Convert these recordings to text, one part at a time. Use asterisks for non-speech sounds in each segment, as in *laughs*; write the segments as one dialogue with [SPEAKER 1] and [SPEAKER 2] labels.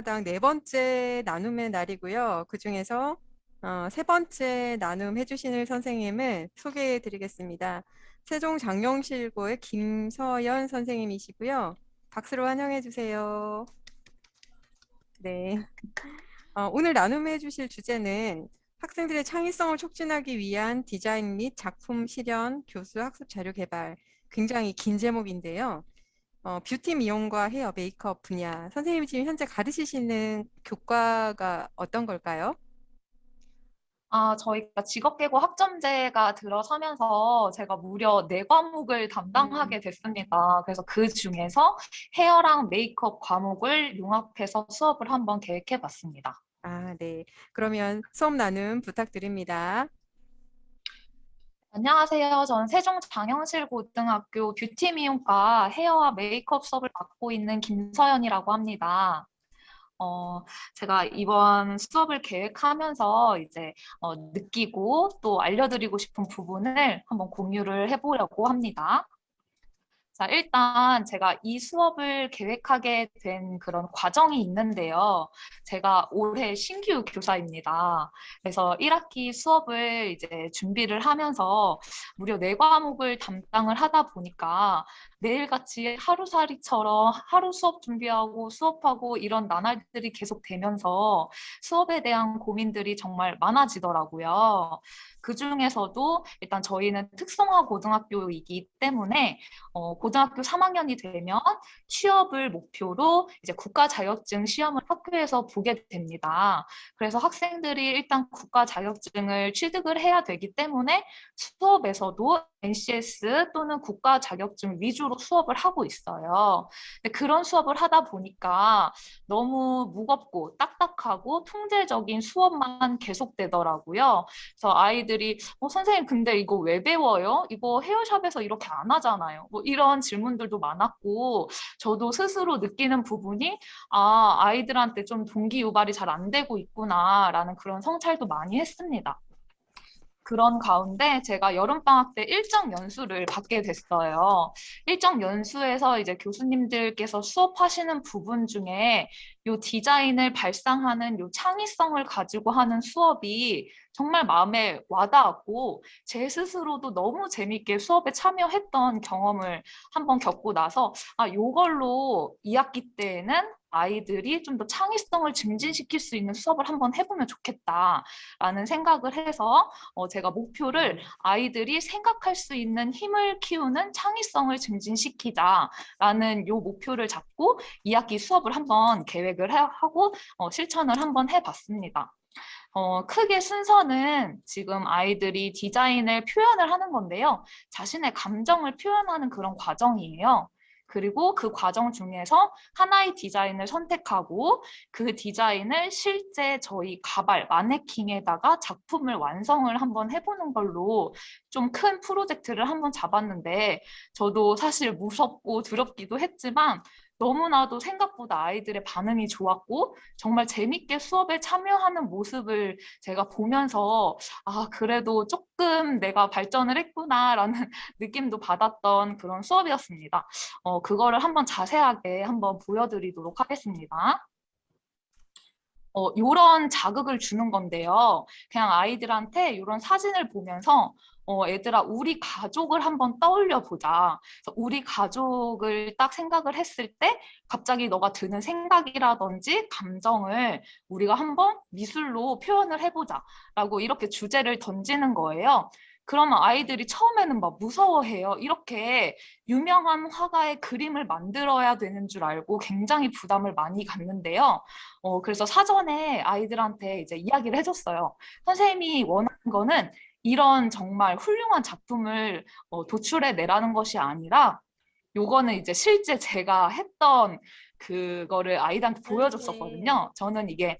[SPEAKER 1] 한마당 네 번째 나눔의 날이고요. 그 중에서 어, 세 번째 나눔 해주실 선생님을 소개해 드리겠습니다. 세종 장영실고의 김서연 선생님이시고요. 박수로 환영해 주세요. 네. 어, 오늘 나눔해 주실 주제는 학생들의 창의성을 촉진하기 위한 디자인 및 작품 실현, 교수 학습 자료 개발. 굉장히 긴 제목인데요. 어, 뷰티 미용과 헤어 메이크업 분야. 선생님이 지금 현재 가르치시는 교과가 어떤 걸까요?
[SPEAKER 2] 아, 저희가 직업계고 학점제가 들어서면서 제가 무려 네 과목을 담당하게
[SPEAKER 1] 음.
[SPEAKER 2] 됐습니다. 그래서 그 중에서 헤어랑 메이크업 과목을 융합해서 수업을 한번 계획해 봤습니다.
[SPEAKER 1] 아, 네. 그러면 수업 나눔 부탁드립니다.
[SPEAKER 2] 안녕하세요. 저는 세종 장영실 고등학교 뷰티 미용과 헤어와 메이크업 수업을 맡고 있는 김서연이라고 합니다. 어, 제가 이번 수업을 계획하면서 이제 어, 느끼고 또 알려드리고 싶은 부분을 한번 공유를 해보려고 합니다. 자, 일단 제가 이 수업을 계획하게 된 그런 과정이 있는데요. 제가 올해 신규 교사입니다. 그래서 1학기 수업을 이제 준비를 하면서 무려 네 과목을 담당을 하다 보니까 매일같이 하루살이처럼 하루 수업 준비하고 수업하고 이런 나날들이 계속 되면서 수업에 대한 고민들이 정말 많아지더라고요. 그 중에서도 일단 저희는 특성화 고등학교이기 때문에 어, 고등학교 3학년이 되면 취업을 목표로 이제 국가 자격증 시험을 학교에서 보게 됩니다. 그래서 학생들이 일단 국가 자격증을 취득을 해야 되기 때문에 수업에서도 NCS 또는 국가 자격증 위주로 수업을 하고 있어요. 근데 그런 수업을 하다 보니까 너무 무겁고 딱딱하고 통제적인 수업만 계속되더라고요. 그래서 아이들이 어, 선생님 근데 이거 왜 배워요? 이거 헤어샵에서 이렇게 안 하잖아요. 뭐 이런 질문들도 많았고 저도 스스로 느끼는 부분이 아 아이들한테 좀 동기 유발이 잘 안 되고 있구나라는 그런 성찰도 많이 했습니다. 그런 가운데 제가 여름방학 때 일정 연수를 받게 됐어요. 일정 연수에서 이제 교수님들께서 수업하시는 부분 중에 요 디자인을 발상하는 요 창의성을 가지고 하는 수업이 정말 마음에 와닿았고 제 스스로도 너무 재밌게 수업에 참여했던 경험을 한번 겪고 나서 아 요걸로 2학기 때에는 아이들이 좀 더 창의성을 증진시킬 수 있는 수업을 한번 해보면 좋겠다라는 생각을 해서 어, 제가 목표를 아이들이 생각할 수 있는 힘을 키우는 창의성을 증진시키자라는 요 목표를 잡고 2학기 수업을 한번 계획을 하고 어, 실천을 한번 해봤습니다. 어, 크게 순서는 지금 아이들이 디자인을 표현을 하는 건데요. 자신의 감정을 표현하는 그런 과정이에요. 그리고 그 과정 중에서 하나의 디자인을 선택하고 그 디자인을 실제 저희 가발, 마네킹에다가 작품을 완성을 한번 해보는 걸로 좀 큰 프로젝트를 한번 잡았는데 저도 사실 무섭고 두렵기도 했지만 너무나도 생각보다 아이들의 반응이 좋았고 정말 재밌게 수업에 참여하는 모습을 제가 보면서 아 그래도 조금 내가 발전을 했구나라는 *laughs* 느낌도 받았던 그런 수업이었습니다. 어, 그거를 한번 자세하게 한번 보여드리도록 하겠습니다. 어, 요런 자극을 주는 건데요. 그냥 아이들한테 이런 사진을 보면서 어, 얘들아, 우리 가족을 한번 떠올려 보자. 우리 가족을 딱 생각을 했을 때 갑자기 너가 드는 생각이라든지 감정을 우리가 한번 미술로 표현을 해보자. 라고 이렇게 주제를 던지는 거예요. 그러면 아이들이 처음에는 막 무서워해요. 이렇게 유명한 화가의 그림을 만들어야 되는 줄 알고 굉장히 부담을 많이 갖는데요. 어, 그래서 사전에 아이들한테 이제 이야기를 해줬어요. 선생님이 원하는 거는 이런 정말 훌륭한 작품을 어, 도출해 내라는 것이 아니라 요거는 이제 실제 제가 했던 그거를 아이들한테 보여줬었거든요. 저는 이게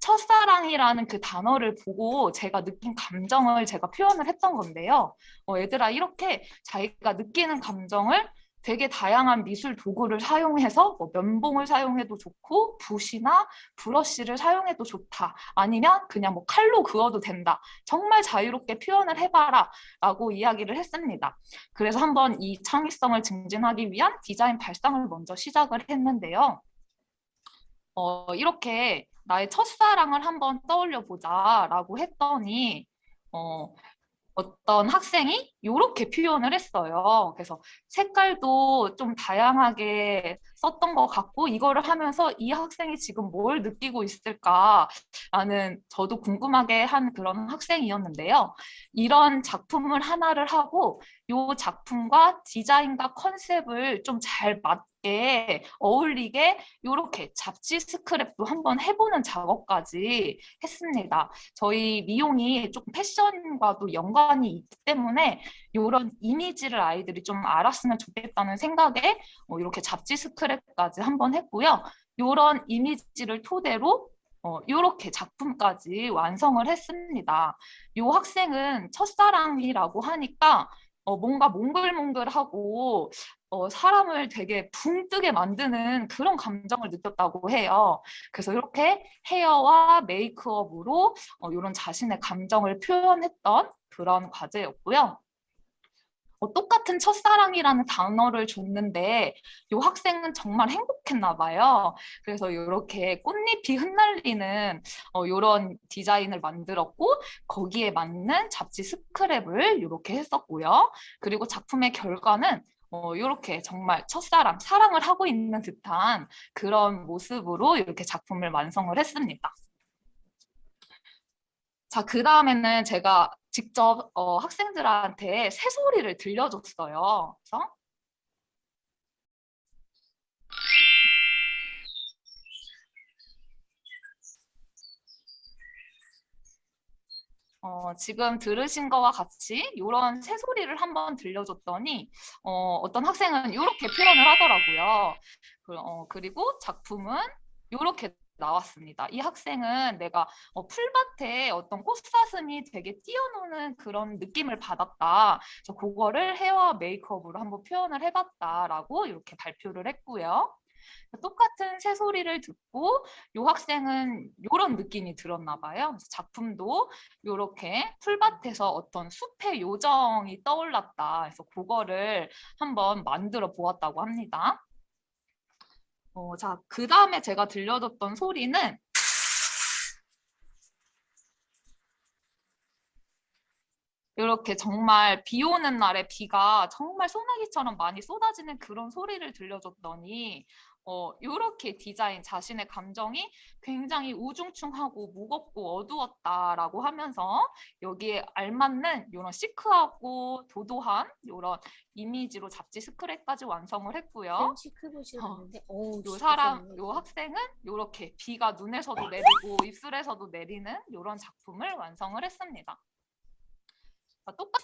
[SPEAKER 2] 첫사랑이라는 그 단어를 보고 제가 느낀 감정을 제가 표현을 했던 건데요. 어, 얘들아 이렇게 자기가 느끼는 감정을 되게 다양한 미술 도구를 사용해서 뭐 면봉을 사용해도 좋고 붓이나 브러쉬를 사용해도 좋다. 아니면 그냥 뭐 칼로 그어도 된다. 정말 자유롭게 표현을 해봐라 라고 이야기를 했습니다. 그래서 한번 이 창의성을 증진하기 위한 디자인 발상을 먼저 시작을 했는데요. 어, 이렇게 나의 첫사랑을 한번 떠올려 보자 라고 했더니 어, 어떤 학생이 이렇게 표현을 했어요. 그래서 색깔도 좀 다양하게 썼던 것 같고 이거를 하면서 이 학생이 지금 뭘 느끼고 있을까라는 저도 궁금하게 한 그런 학생이었는데요. 이런 작품을 하나를 하고 이 작품과 디자인과 컨셉을 좀 잘 맞게 어울리게 이렇게 잡지 스크랩도 한번 해보는 작업까지 했습니다. 저희 미용이 조금 패션과도 연관이 있기 때문에 이런 이미지를 아이들이 좀 알았으면 좋겠다는 생각에 어, 이렇게 잡지 스크랩 까지 한번 했고요. 이런 이미지를 토대로 어, 이렇게 작품까지 완성을 했습니다. 이 학생은 첫사랑이라고 하니까 어, 뭔가 몽글몽글하고 어, 사람을 되게 붕 뜨게 만드는 그런 감정을 느꼈다고 해요. 그래서 이렇게 헤어와 메이크업으로 어, 이런 자신의 감정을 표현했던 그런 과제였고요. 어, 똑같은 첫사랑이라는 단어를 줬는데 이 학생은 정말 행복했나 봐요. 그래서 이렇게 꽃잎이 흩날리는 어, 이런 디자인을 만들었고 거기에 맞는 잡지 스크랩을 이렇게 했었고요. 그리고 작품의 결과는 어, 이렇게 정말 첫사랑, 사랑을 하고 있는 듯한 그런 모습으로 이렇게 작품을 완성을 했습니다. 자, 그 다음에는 제가 직접 어, 학생들한테 새소리를 들려줬어요. 그래서 어, 지금 들으신 거와 같이 이런 새소리를 한번 들려줬더니 어, 어떤 학생은 이렇게 표현을 하더라고요. 그, 어, 그리고 작품은 이렇게 나왔습니다. 이 학생은 내가 어, 풀밭에 어떤 꽃사슴이 되게 뛰어노는 그런 느낌을 받았다. 그래서 그거를 헤어와 메이크업으로 한번 표현을 해봤다라고 이렇게 발표를 했고요. 똑같은 새소리를 듣고 이 학생은 이런 느낌이 들었나 봐요. 그래서 작품도 이렇게 풀밭에서 어떤 숲의 요정이 떠올랐다. 그래서 그거를 한번 만들어 보았다고 합니다. 어, 자, 그 다음에 제가 들려줬던 소리는 이렇게 정말 비 오는 날에 비가 정말 소나기처럼 많이 쏟아지는 그런 소리를 들려줬더니 어, 이렇게 디자인 자신의 감정이 굉장히 우중충하고 무겁고 어두웠다라고 하면서 여기에 알맞는 이런 시크하고 도도한 이런 이미지로 잡지 스크랩까지 완성을 했고요.
[SPEAKER 3] 크보시가
[SPEAKER 2] 어, 요 사람. 요 학생은 이렇게 비가 눈에서도 내리고 입술에서도 내리는 이런 작품을 완성을 했습니다.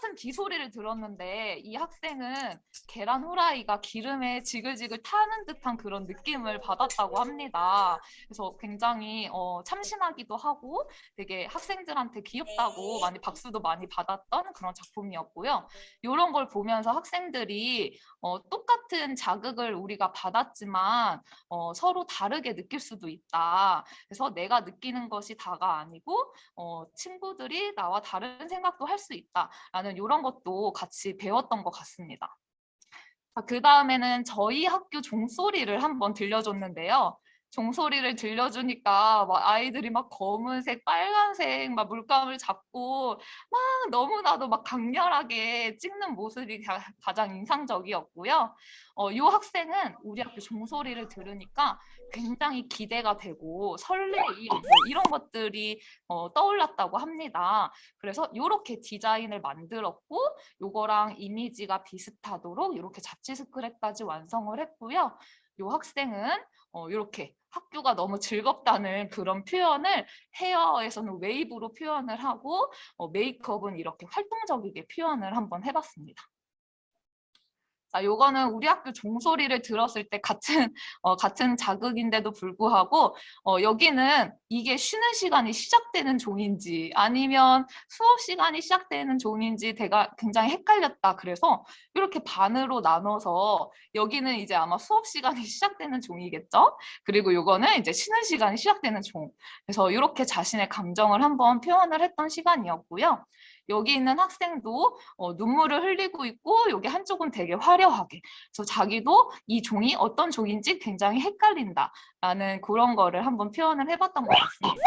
[SPEAKER 2] 자, 똑같은 비 소리를 들었는데 이 학생은 계란 후라이가 기름에 지글지글 타는 듯한 그런 느낌을 받았다고 합니다. 그래서 굉장히 어, 참신하기도 하고 되게 학생들한테 귀엽다고 많이 박수도 많이 받았던 그런 작품이었고요. 이런 걸 보면서 학생들이 어, 똑같은 자극을 우리가 받았지만 어, 서로 다르게 느낄 수도 있다. 그래서 내가 느끼는 것이 다가 아니고 어, 친구들이 나와 다른 생각도 할 수 있다. 라는 이런 것도 같이 배웠던 것 같습니다. 그 다음에는 저희 학교 종소리를 한번 들려줬는데요. 종소리를 들려주니까 막 아이들이 막 검은색, 빨간색 막 물감을 잡고 막 너무나도 막 강렬하게 찍는 모습이 가, 장 인상적이었고요. 어, 이 학생은 우리 학교 종소리를 들으니까 굉장히 기대가 되고 설레임 뭐 이런 것들이 어, 떠올랐다고 합니다. 그래서 이렇게 디자인을 만들었고 요거랑 이미지가 비슷하도록 이렇게 잡지 스크랩까지 완성을 했고요. 이 학생은 어, 이렇게 학교가 너무 즐겁다는 그런 표현을 헤어에서는 웨이브로 표현을 하고 어, 메이크업은 이렇게 활동적이게 표현을 한번 해봤습니다. 자, 요거는 우리 학교 종소리를 들었을 때 같은 *laughs* 어, 같은 자극인데도 불구하고 어, 여기는 이게 쉬는 시간이 시작되는 종인지 아니면 수업 시간이 시작되는 종인지 제가 굉장히 헷갈렸다. 그래서 이렇게 반으로 나눠서 여기는 이제 아마 수업 시간이 *laughs* 시작되는 종이겠죠. 그리고 요거는 이제 쉬는 시간이 시작되는 종. 그래서 이렇게 자신의 감정을 한번 표현을 했던 시간이었고요. 여기 있는 학생도 어, 눈물을 흘리고 있고 여기 한쪽은 되게 화려하게 그래서 자기도 이 종이 어떤 종인지 굉장히 헷갈린다라는 그런 거를 한번 표현을 해봤던 것 같습니다.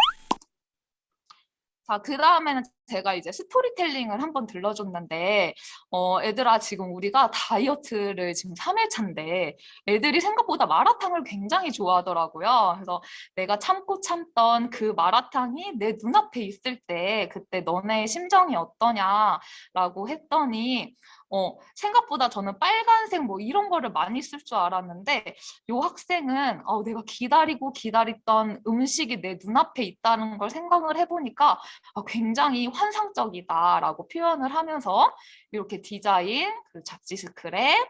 [SPEAKER 2] 자, 그 다음에는 제가 이제 스토리텔링을 한번 들려줬는데, 어, 애들아, 지금 우리가 다이어트를 지금 3일차인데, 애들이 생각보다 마라탕을 굉장히 좋아하더라고요. 그래서 내가 참고 참던 그 마라탕이 내 눈앞에 있을 때, 그때 너네의 심정이 어떠냐라고 했더니, 어, 생각보다 저는 빨간색 뭐 이런 거를 많이 쓸 줄 알았는데, 요 학생은 어, 내가 기다리고 기다렸던 음식이 내 눈앞에 있다는 걸 생각을 해보니까 아, 굉장히 환상적이다라고 표현을 하면서 이렇게 디자인, 그 잡지 스크랩,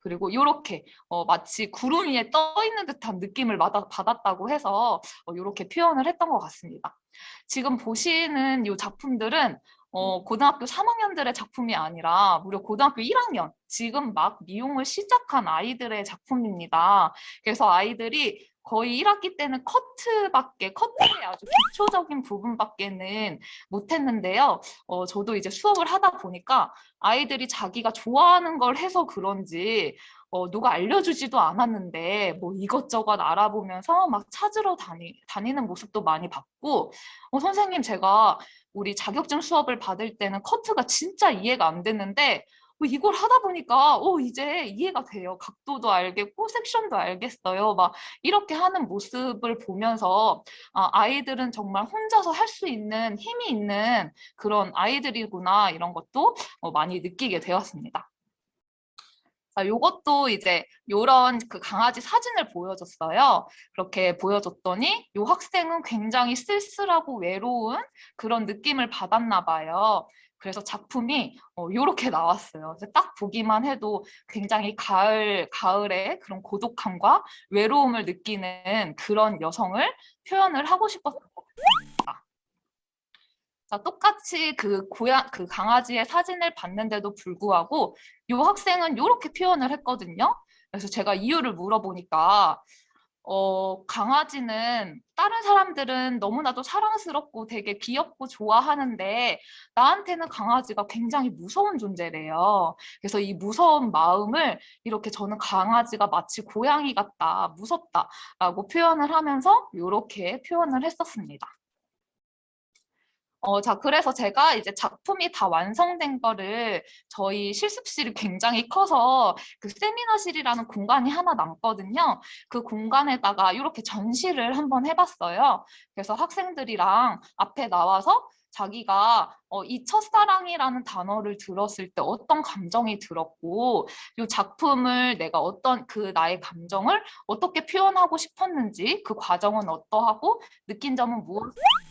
[SPEAKER 2] 그리고 이렇게 어, 마치 구름 위에 떠 있는 듯한 느낌을 받았다고 해서 어, 이렇게 표현을 했던 것 같습니다. 지금 보시는 이 작품들은 어, 고등학교 3학년들의 작품이 아니라 무려 고등학교 1학년, 지금 막 미용을 시작한 아이들의 작품입니다. 그래서 아이들이 거의 1학기 때는 커트밖에, 커트의 아주 기초적인 부분밖에는 못했는데요. 어, 저도 이제 수업을 하다 보니까 아이들이 자기가 좋아하는 걸 해서 그런지 어, 누가 알려주지도 않았는데 뭐 이것저것 알아보면서 막 찾으러 다니, 다니는 모습도 많이 봤고 어, 선생님 제가 우리 자격증 수업을 받을 때는 커트가 진짜 이해가 안 됐는데 어, 이걸 하다 보니까 어, 이제 이해가 돼요. 각도도 알겠고 섹션도 알겠어요. 막 이렇게 하는 모습을 보면서 아, 아이들은 정말 혼자서 할 수 있는 힘이 있는 그런 아이들이구나 이런 것도 어, 많이 느끼게 되었습니다. 자, 요것도 이제 요런 그 강아지 사진을 보여줬어요. 그렇게 보여줬더니 요 학생은 굉장히 쓸쓸하고 외로운 그런 느낌을 받았나 봐요. 그래서 작품이 어, 요렇게 나왔어요. 딱 보기만 해도 굉장히 가을, 가을의 그런 고독함과 외로움을 느끼는 그런 여성을 표현을 하고 같습니다. 자, 똑같이 그 고양, 그 강아지의 사진을 봤는데도 불구하고 이 학생은 이렇게 표현을 했거든요. 그래서 제가 이유를 물어보니까 어, 강아지는 다른 사람들은 너무나도 사랑스럽고 되게 귀엽고 좋아하는데 나한테는 강아지가 굉장히 무서운 존재래요. 그래서 이 무서운 마음을 이렇게 저는 강아지가 마치 고양이 같다, 무섭다라고 표현을 하면서 이렇게 표현을 했었습니다. 어, 자, 그래서 제가 이제 작품이 다 완성된 거를 저희 실습실이 굉장히 커서 그 세미나실이라는 공간이 하나 남거든요. 그 공간에다가 이렇게 전시를 한번 해봤어요. 그래서 학생들이랑 앞에 나와서 자기가 어, 이 첫사랑이라는 단어를 들었을 때 어떤 감정이 들었고 이 작품을 내가 어떤 그 나의 감정을 어떻게 표현하고 싶었는지 그 과정은 어떠하고 느낀 점은 무엇인지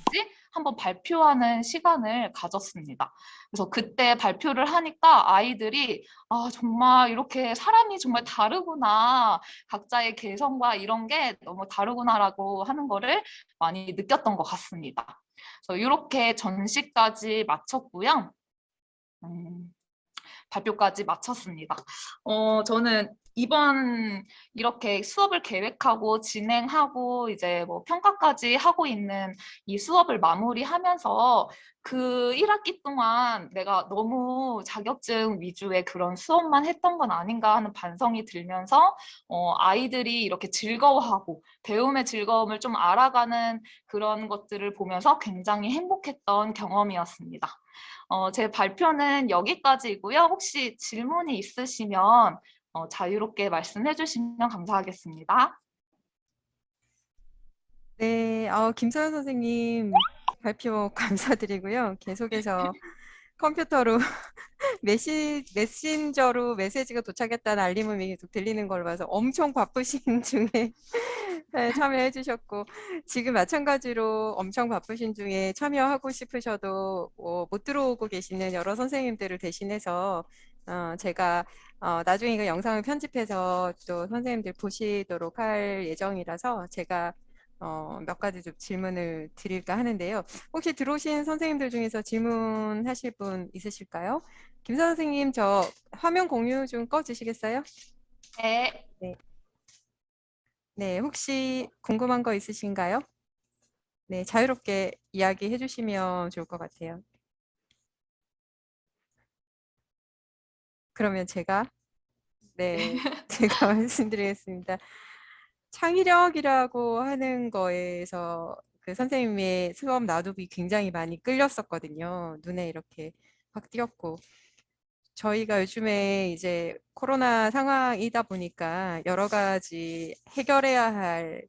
[SPEAKER 2] 한번 발표하는 시간을 가졌습니다. 그래서 그때 발표를 하니까 아이들이 아 정말 이렇게 사람이 정말 다르구나 각자의 개성과 이런 게 너무 다르구나라고 하는 거를 많이 느꼈던 것 같습니다. 그래서 이렇게 전시까지 마쳤고요. 음, 발표까지 마쳤습니다. 어, 저는 이번 이렇게 수업을 계획하고 진행하고 이제 뭐 평가까지 하고 있는 이 수업을 마무리하면서 그 1학기 동안 내가 너무 자격증 위주의 그런 수업만 했던 건 아닌가 하는 반성이 들면서 어, 아이들이 이렇게 즐거워하고 배움의 즐거움을 좀 알아가는 그런 것들을 보면서 굉장히 행복했던 경험이었습니다. 어, 제 발표는 여기까지이고요. 혹시 질문이 있으시면 어, 자유롭게 말씀해 주시면 감사하겠습니다.
[SPEAKER 1] 네, 어, 김서연 선생님 발표 *laughs* 감사드리고요. 계속해서 컴퓨터로 *laughs* 메시, 메신저로 메시지가 도착했다는 알림음이 계속 들리는 걸 봐서 엄청 바쁘신 *laughs* 중에 네, 참여해 주셨고 지금 마찬가지로 엄청 바쁘신 중에 참여하고 싶으셔도 어, 못 들어오고 계시는 여러 선생님들을 대신해서 어, 제가 어, 나중에 그 영상을 편집해서 또 선생님들 보시도록 할 예정이라서 제가 어, 몇 가지 좀 질문을 드릴까 하는데요. 혹시 들어오신 선생님들 중에서 질문하실 분 있으실까요? 김 선생님, 저 화면 공유 좀 꺼주시겠어요?
[SPEAKER 2] 네.
[SPEAKER 1] 네, 혹시 궁금한 거 있으신가요? 네, 자유롭게 이야기해 주시면 좋을 것 같아요. 그러면 제가 네, *laughs* 제가 말씀드리겠습니다. 창의력이라고 하는 거에서 그 선생님의 수업 나눔이 굉장히 많이 끌렸었거든요. 눈에 이렇게 확 띄었고. 저희가 요즘에 이제 코로나 상황이다 보니까 여러 가지 해결해야 할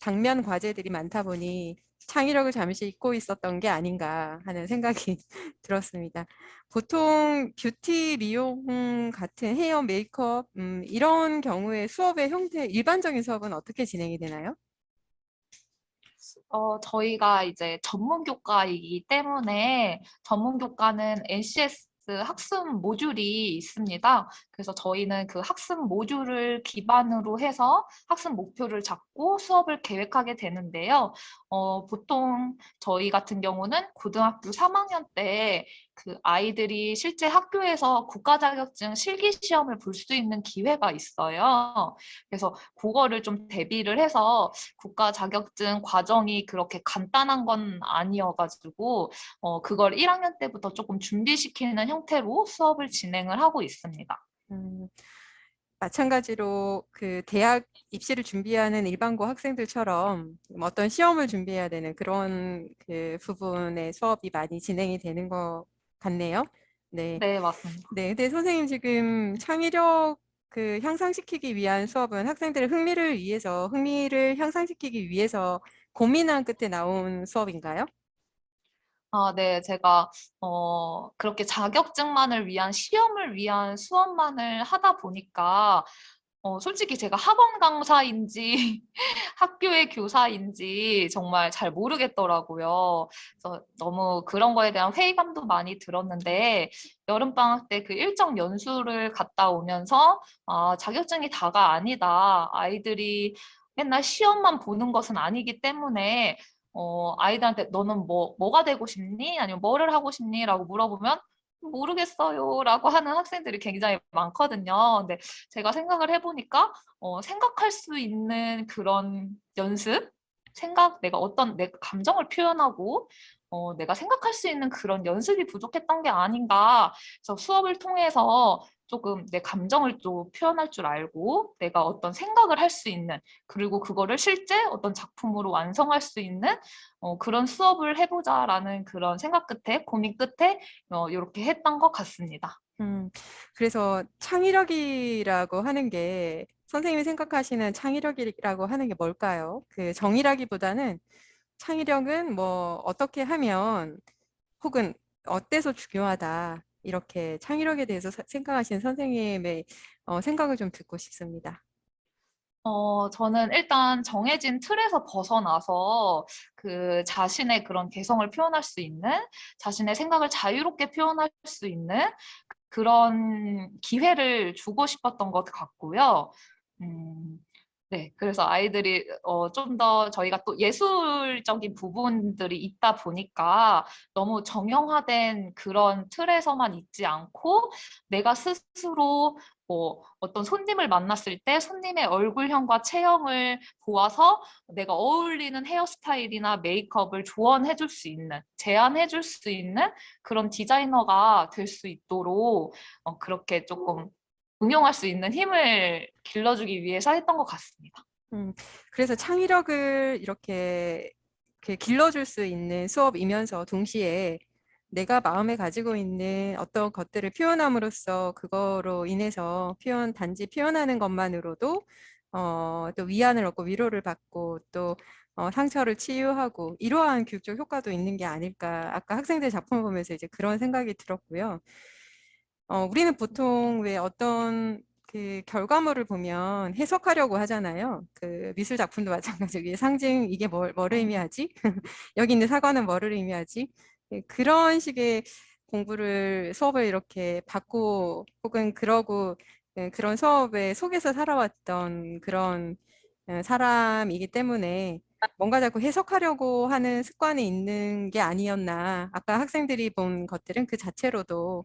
[SPEAKER 1] 당면 과제들이 많다 보니 창의력을 잠시 잊고 있었던 게 아닌가 하는 생각이 *laughs* 들었습니다. 보통 뷰티, 미용 같은 헤어, 메이크업 음, 이런 경우에 수업의 형태, 일반적인 수업은 어떻게 진행이 되나요?
[SPEAKER 2] 어, 저희가 이제 전문 교과이기 때문에 전문 교과는 NCS 학습 모듈이 있습니다. 그래서 저희는 그 학습 모듈을 기반으로 해서 학습 목표를 잡고 수업을 계획하게 되는데요. 어, 보통 저희 같은 경우는 고등학교 3학년 때 그 아이들이 실제 학교에서 국가 자격증 실기 시험을 볼 수 있는 기회가 있어요. 그래서 그거를 좀 대비를 해서 국가 자격증 과정이 그렇게 간단한 건 아니어가지고 어, 그걸 1학년 때부터 조금 준비시키는 형태로 수업을 진행을 하고 있습니다.
[SPEAKER 1] 음, 마찬가지로 그 대학 입시를 준비하는 일반고 학생들처럼 어떤 시험을 준비해야 되는 그런 그 부분의 수업이 많이 진행이 되는 것 같네요. 네.
[SPEAKER 2] 네, 맞습니다.
[SPEAKER 1] 네, 근데 선생님 지금 창의력 그 향상시키기 위한 수업은 학생들의 흥미를 위해서 흥미를 향상시키기 위해서 고민한 끝에 나온 수업인가요?
[SPEAKER 2] 아, 네, 제가 어, 그렇게 자격증만을 위한 시험을 위한 수업만을 하다 보니까 어, 솔직히 제가 학원 강사인지 *laughs* 학교의 교사인지 정말 잘 모르겠더라고요. 그래서 너무 그런 거에 대한 회의감도 많이 들었는데 여름방학 때 그 일정 연수를 갔다 오면서 아, 자격증이 다가 아니다. 아이들이 맨날 시험만 보는 것은 아니기 때문에 어, 아이들한테 너는 뭐, 뭐가 되고 싶니? 아니면 뭐를 하고 싶니? 라고 물어보면 모르겠어요. 라고 하는 학생들이 굉장히 많거든요. 근데 제가 생각을 해보니까, 어, 생각할 수 있는 그런 연습? 생각, 내가 어떤 내 감정을 표현하고, 어, 내가 생각할 수 있는 그런 연습이 부족했던 게 아닌가. 그래서 수업을 통해서 조금 내 감정을 또 표현할 줄 알고, 내가 어떤 생각을 할 수 있는, 그리고 그거를 실제 어떤 작품으로 완성할 수 있는 어, 그런 수업을 해보자라는 그런 생각 끝에, 고민 끝에 어, 이렇게 했던 것 같습니다.
[SPEAKER 1] 음, 그래서 창의력이라고 하는 게 선생님이 생각하시는 창의력이라고 하는 게 뭘까요? 그 정의라기보다는 창의력은 뭐 어떻게 하면 혹은 어때서 중요하다. 이렇게 창의력에 대해서 사- 생각하시는 선생님의 어, 생각을 좀 듣고 싶습니다.
[SPEAKER 2] 어, 저는 일단 정해진 틀에서 벗어나서 그 자신의 그런 개성을 표현할 수 있는, 자신의 생각을 자유롭게 표현할 수 있는 그런 기회를 주고 싶었던 것 같고요. 음, 네, 그래서 아이들이 어, 좀 더 저희가 또 예술적인 부분들이 있다 보니까 너무 정형화된 그런 틀에서만 있지 않고 내가 스스로 뭐 어떤 손님을 만났을 때 손님의 얼굴형과 체형을 보아서 내가 어울리는 헤어스타일이나 메이크업을 조언해 줄 수 있는, 제안해 줄 수 있는 그런 디자이너가 될 수 있도록 어, 그렇게 조금 응용할 수 있는 힘을 길러주기 위해서 했던 것 같습니다.
[SPEAKER 1] 음, 그래서 창의력을 이렇게 그 길러줄 수 있는 수업이면서 동시에 내가 마음에 가지고 있는 어떤 것들을 표현함으로써 그거로 인해서 표현, 단지 표현하는 것만으로도 어, 또 위안을 얻고 위로를 받고 또 어, 상처를 치유하고 이러한 교육적 효과도 있는 게 아닐까. 아까 학생들 작품을 보면서 이제 그런 생각이 들었고요. 어, 우리는 보통 왜 어떤 그 결과물을 보면 해석하려고 하잖아요. 그 미술 작품도 *laughs* 마찬가지고 이 상징 이게 뭘, 뭐를 의미하지? *laughs* 여기 있는 사과는 뭐를 의미하지? 예, 그런 식의 공부를 수업을 이렇게 받고 혹은 그러고 예, 그런 수업에 속에서 살아왔던 그런 예, 사람이기 때문에 뭔가 자꾸 해석하려고 하는 습관이 있는 게 아니었나. 아까 학생들이 본 것들은 그 자체로도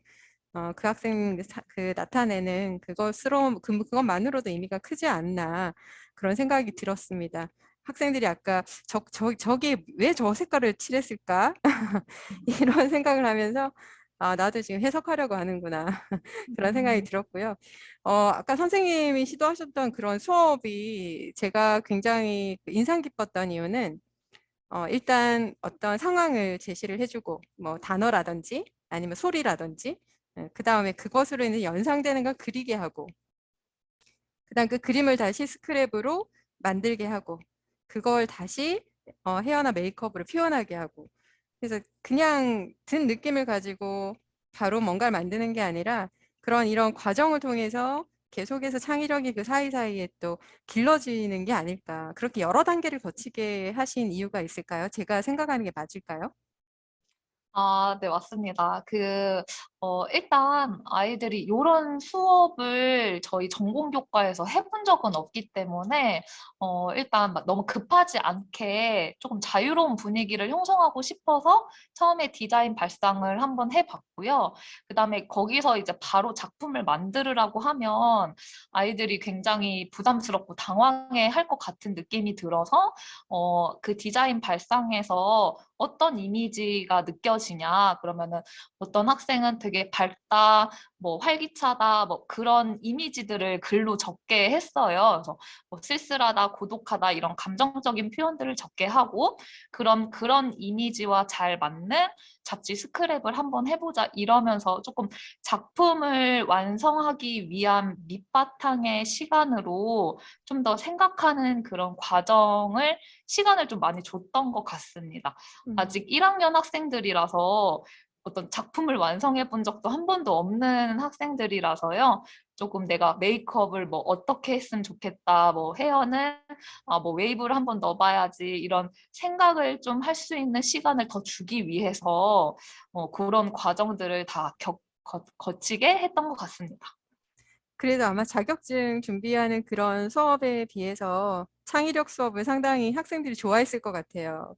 [SPEAKER 1] 어, 그 학생 사- 그 나타내는 그것으로 그, 그것만으로도 의미가 크지 않나 그런 생각이 들었습니다. 학생들이 아까 저, 저, 저게 왜저 색깔을 칠했을까? *laughs* 이런 생각을 하면서 아, 나도 지금 해석하려고 하는구나. *laughs* 그런 생각이
[SPEAKER 2] 음.
[SPEAKER 1] 들었고요. 어, 아까 선생님이 시도하셨던 그런 수업이 제가 굉장히 그 인상 깊었던 이유는 어, 일단 어떤 상황을 제시를 해주고 뭐 단어라든지 아니면 소리라든지 그 다음에 그것으로 인해 연상되는 걸 그리게 하고 그 다음 그 그림을 다시 스크랩으로 만들게 하고 그걸 다시 어, 헤어나 메이크업으로 표현하게 하고 그래서 그냥 든 느낌을 가지고 바로 뭔가를 만드는 게 아니라 그런 이런 과정을 통해서 계속해서 창의력이 그 사이사이에 또 길러지는 게 아닐까 그렇게 여러 단계를 거치게 하신 이유가 있을까요? 제가 생각하는 게 맞을까요?
[SPEAKER 2] 아, 네, 맞습니다. 그, 어, 일단 아이들이 이런 수업을 저희 전공교과에서 해본 적은 없기 때문에, 어, 일단 막 너무 급하지 않게 조금 자유로운 분위기를 형성하고 싶어서 처음에 디자인 발상을 한번 해봤고요. 그 다음에 거기서 이제 바로 작품을 만들으라고 하면 아이들이 굉장히 부담스럽고 당황해 할 것 같은 느낌이 들어서, 어, 그 디자인 발상에서 어떤 이미지가 느껴지냐 그러면은 어떤 학생은 되게 밝다 뭐 활기차다 뭐 그런 이미지들을 글로 적게 했어요 그래서 뭐 쓸쓸하다 고독하다 이런 감정적인 표현들을 적게 하고 그런 그런 이미지와 잘 맞는 잡지 스크랩을 한번 해보자 이러면서 조금 작품을 완성하기 위한 밑바탕의 시간으로 좀 더 생각하는 그런 과정을 시간을 좀 많이 줬던 것 같습니다.
[SPEAKER 1] 음.
[SPEAKER 2] 아직 1학년 학생들이라서 어떤 작품을 완성해 본 적도 한 번도 없는 학생들이라서요. 조금 내가 메이크업을 뭐 어떻게 했으면 좋겠다, 뭐 헤어는 아, 뭐 웨이브를 한번 넣어봐야지 이런 생각을 좀 할 수 있는 시간을 더 주기 위해서 어, 그런 과정들을 다 겪, 거, 거치게 했던 것 같습니다.
[SPEAKER 1] 그래도 아마 자격증 준비하는 그런 수업에 비해서 창의력 수업을 상당히 학생들이 좋아했을 것 같아요.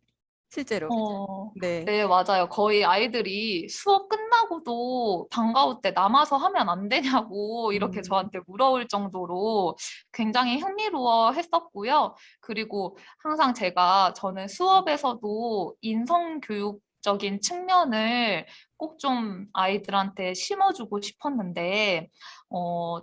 [SPEAKER 1] 실제로.
[SPEAKER 2] 어,
[SPEAKER 1] 네.
[SPEAKER 2] 네, 맞아요. 거의 아이들이 수업 끝나고도 방과후 때 남아서 하면 안 되냐고 이렇게
[SPEAKER 1] 음.
[SPEAKER 2] 저한테 물어올 정도로 굉장히 흥미로워 했었고요. 그리고 항상 제가 저는 수업에서도 인성 교육 적인 측면을 꼭 좀 아이들한테 심어주고 싶었는데, 어,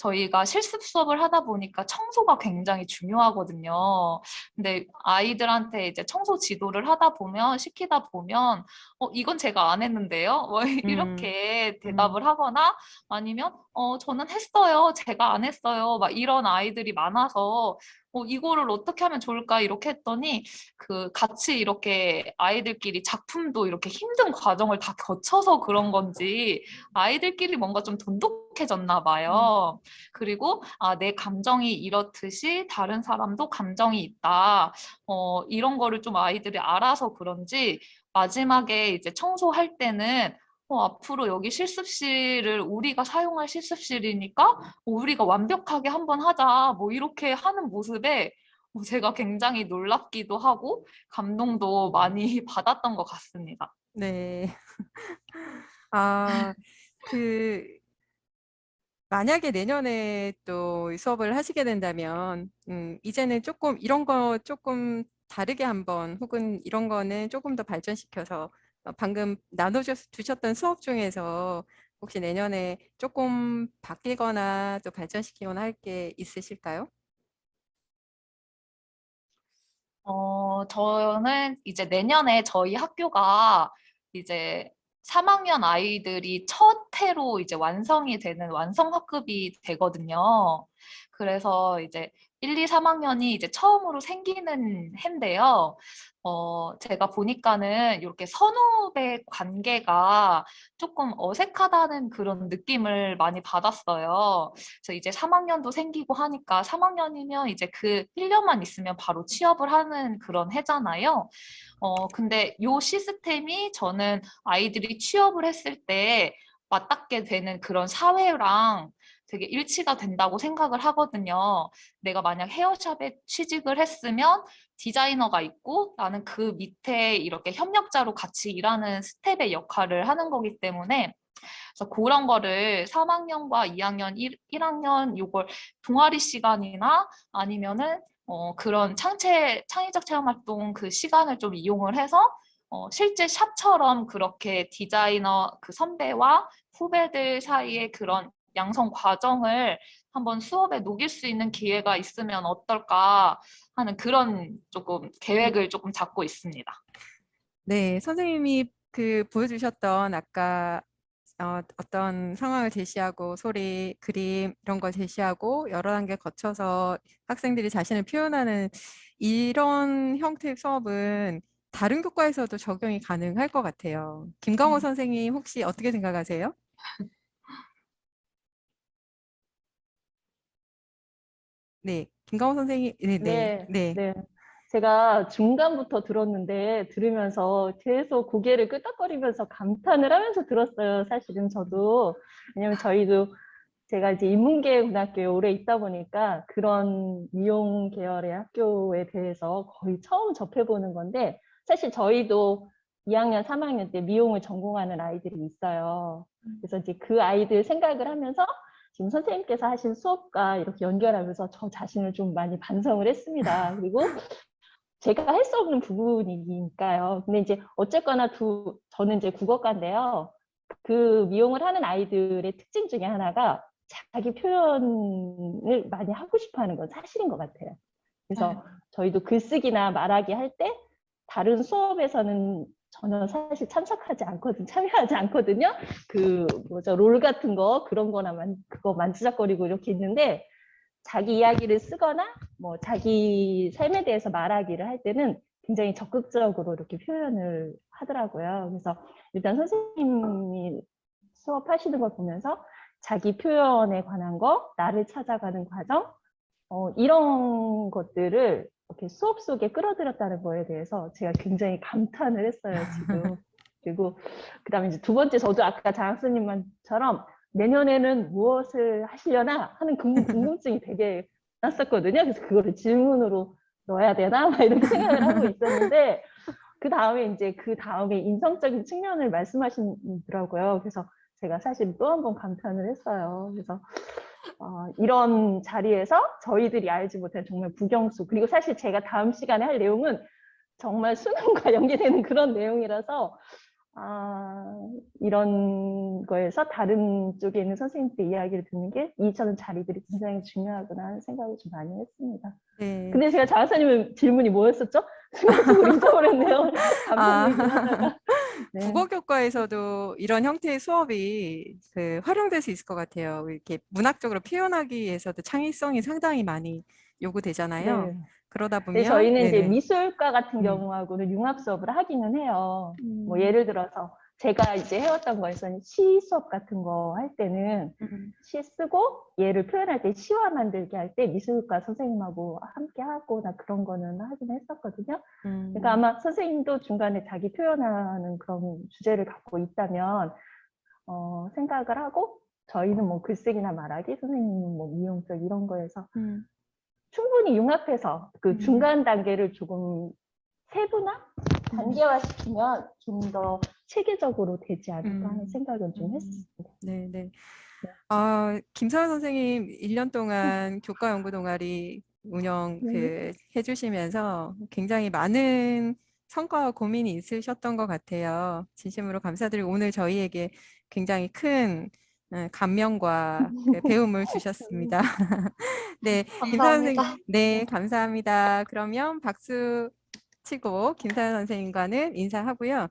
[SPEAKER 2] 저희가 실습 수업을 하다 보니까 청소가 굉장히 중요하거든요. 근데 아이들한테 이제 청소 지도를 하다 보면 시키다 보면 어 이건 제가 안 했는데요. 뭐 *laughs*
[SPEAKER 1] 음.
[SPEAKER 2] 이렇게
[SPEAKER 1] 음.
[SPEAKER 2] 대답을 하거나 아니면 어 저는 했어요. 제가 안 했어요. 막 이런 아이들이 많아서 어 이거를 어떻게 하면 좋을까 이렇게 했더니 그 같이 이렇게 아이들끼리 작품도 이렇게 힘든 과정을 다 거쳐서 그런 건지 아이들끼리 뭔가 좀 돈독해졌나 봐요. 그리고 아, 내 감정이 이렇듯이 다른 사람도 감정이 있다. 어, 이런 거를 좀 아이들이 알아서 그런지 마지막에 이제 청소할 때는 어, 앞으로 여기 실습실을 우리가 사용할 실습실이니까 우리가 완벽하게 한번 하자. 뭐 이렇게 하는 모습에 어, 제가 굉장히 놀랍기도 하고 감동도 많이 *laughs* 받았던 것 같습니다.
[SPEAKER 1] 네. *laughs* 아, 그, 만약에 내년에 또 수업을 하시게 된다면, 음, 이제는 조금 이런 거 조금 다르게 한번, 혹은 이런 거는 조금 더 발전시켜서, 어, 방금 나눠주셨던 수업 중에서 혹시 내년에 조금 바뀌거나 또 발전시키거나 할 게 있으실까요?
[SPEAKER 2] 어, 저는 이제 내년에 저희 학교가 이제 3학년 아이들이 첫 해로 이제 완성이 되는 완성학급이 되거든요. 그래서 이제 1, 2, 3학년이 이제 처음으로 생기는 해인데요. 어, 제가 보니까는 이렇게 선후배 관계가 조금 어색하다는 그런 느낌을 많이 받았어요. 그래서 이제 3학년도 생기고 하니까 3학년이면 이제 그 1년만 있으면 바로 취업을 하는 그런 해잖아요. 어, 근데 요 시스템이 저는 아이들이 취업을 했을 때 맞닿게 되는 그런 사회랑 되게 일치가 된다고 생각을 하거든요. 내가 만약 헤어샵에 취직을 했으면 디자이너가 있고 나는 그 밑에 이렇게 협력자로 같이 일하는 스텝의 역할을 하는 거기 때문에 그래서 그런 거를 3학년과 2학년, 1, 1학년 요걸 동아리 시간이나 아니면은 어, 그런 창체, 창의적 체험 활동 그 시간을 좀 이용을 해서 어, 실제 샵처럼 그렇게 디자이너 그 선배와 후배들 사이의 그런 양성 과정을 한번 수업에 녹일 수 있는 기회가 있으면 어떨까 하는 그런 조금 계획을 조금 잡고 있습니다.
[SPEAKER 1] 네, 선생님이 그 보여주셨던 아까 어, 어떤 상황을 제시하고 소리, 그림 이런 걸 제시하고 여러 단계 거쳐서 학생들이 자신을 표현하는 이런 형태의 수업은 다른 교과에서도 적용이 가능할 것 같아요. 김강호
[SPEAKER 2] 음.
[SPEAKER 1] 선생님 혹시 어떻게 생각하세요? *laughs* 네, 김강호 선생님, 네, 네,
[SPEAKER 3] 네,
[SPEAKER 1] 네.
[SPEAKER 3] 네. 제가 중간부터 들었는데 들으면서 계속 고개를 끄덕거리면서 감탄을 하면서 들었어요. 사실은 저도. 왜냐면 저희도 제가 이제 인문계 고등학교에 오래 있다 보니까 그런 미용 계열의 학교에 대해서 거의 처음 접해보는 건데 사실 저희도 2학년, 3학년 때 미용을 전공하는 아이들이 있어요. 그래서 이제 그 아이들 생각을 하면서 지금 선생님께서 하신 수업과 이렇게 연결하면서 저 자신을 좀 많이 반성을 했습니다. *laughs* 그리고 제가 할 수 없는 부분이니까요. 근데 이제 어쨌거나 두, 저는 이제 국어과인데요. 그 미용을 하는 아이들의 특징 중에 하나가 자기 표현을 많이 하고 싶어 하는 건 사실인 것 같아요. 그래서 저희도 글쓰기나 말하기 할 때 다른 수업에서는 전혀 사실 참석하지 않거든, 참여하지 않거든요. 그 뭐죠 롤 같은 거 그런 거나 만 그거 만지작거리고 이렇게 있는데 자기 이야기를 쓰거나 뭐 자기 삶에 대해서 말하기를 할 때는 굉장히 적극적으로 이렇게 표현을 하더라고요. 그래서 일단 선생님이 수업하시는 걸 보면서 자기 표현에 관한 거, 나를 찾아가는 과정, 어, 이런 것들을 이렇게 수업 속에 끌어들였다는 거에 대해서 제가 굉장히 감탄을 했어요, 지금. *laughs* 그리고 그다음에 이제 두 번째 저도 아까 장학스님처럼 내년에는 무엇을 하시려나 하는 궁금, *laughs* 궁금증이 되게 났었거든요. 그래서 그거를 질문으로 넣어야 되나 막 이렇게 생각을 하고 있었는데 그 다음에 이제 그 다음에 인성적인 측면을 말씀하시더라고요. 그래서 제가 사실 또 한 번 감탄을 했어요. 그래서 어, 이런 자리에서 저희들이 알지 못한 정말 국영수 그리고 사실 제가 다음 시간에 할 내용은 정말 수능과 *laughs* 연계되는 그런 내용이라서 아, 이런 거에서 다른 쪽에 있는 선생님들 이야기를 듣는 게 이처럼 자리들이 굉장히 중요하구나 하는 생각을 좀 많이 했습니다.
[SPEAKER 1] 네.
[SPEAKER 3] 근데 제가 장하사님 질문이 뭐였었죠? 순간적으로 잊어버렸네요. *laughs*
[SPEAKER 1] 아. *laughs*
[SPEAKER 3] 네.
[SPEAKER 1] 국어 교과에서도 이런 형태의 수업이 그 활용될 수 있을 것 같아요. 이렇게 문학적으로 표현하기 위해서도 창의성이 상당히 많이 요구되잖아요.
[SPEAKER 3] 네.
[SPEAKER 1] 그러다 보면
[SPEAKER 3] 저희는 이제
[SPEAKER 1] 네네.
[SPEAKER 3] 미술과 같은
[SPEAKER 1] 음.
[SPEAKER 3] 경우하고는 융합 수업을 하기는 해요. 뭐
[SPEAKER 1] 음.
[SPEAKER 3] 예를 들어서 제가 이제 해왔던 거에서는 시 수업 같은 거 할 때는
[SPEAKER 1] 음.
[SPEAKER 3] 시 쓰고 얘를 표현할 때 시화 만들기 할 때 미술과 선생님하고 함께 하고 나 그런 거는 하긴 했었거든요.
[SPEAKER 1] 음.
[SPEAKER 3] 그러니까 아마 선생님도 중간에 자기 표현하는 그런 주제를 갖고 있다면 어, 생각을 하고 저희는 뭐 글쓰기나 말하기, 선생님은 뭐 미용 쪽 이런 거에서
[SPEAKER 1] 음.
[SPEAKER 3] 충분히 융합해서 그
[SPEAKER 1] 음.
[SPEAKER 3] 중간 단계를 조금 세분화, 단계화시키면 좀더 체계적으로 되지 않을까 하는
[SPEAKER 1] 음.
[SPEAKER 3] 생각은 좀
[SPEAKER 1] 음.
[SPEAKER 3] 했습니다.
[SPEAKER 1] 네, 네. 아, 김서연 선생님 1년 동안 교과 연구 동아리 운영
[SPEAKER 3] 네.
[SPEAKER 1] 그 해주시면서 굉장히 많은 성과와 고민이 있으셨던 것 같아요. 진심으로 감사드리고 오늘 저희에게 굉장히 큰 어, 감명과 그 *laughs* 배움을 주셨습니다. *laughs* 네,
[SPEAKER 2] 감사합니다.
[SPEAKER 1] 선생님, 네, 감사합니다. 그러면 박수 치고 김서연 선생님과는 인사하고요.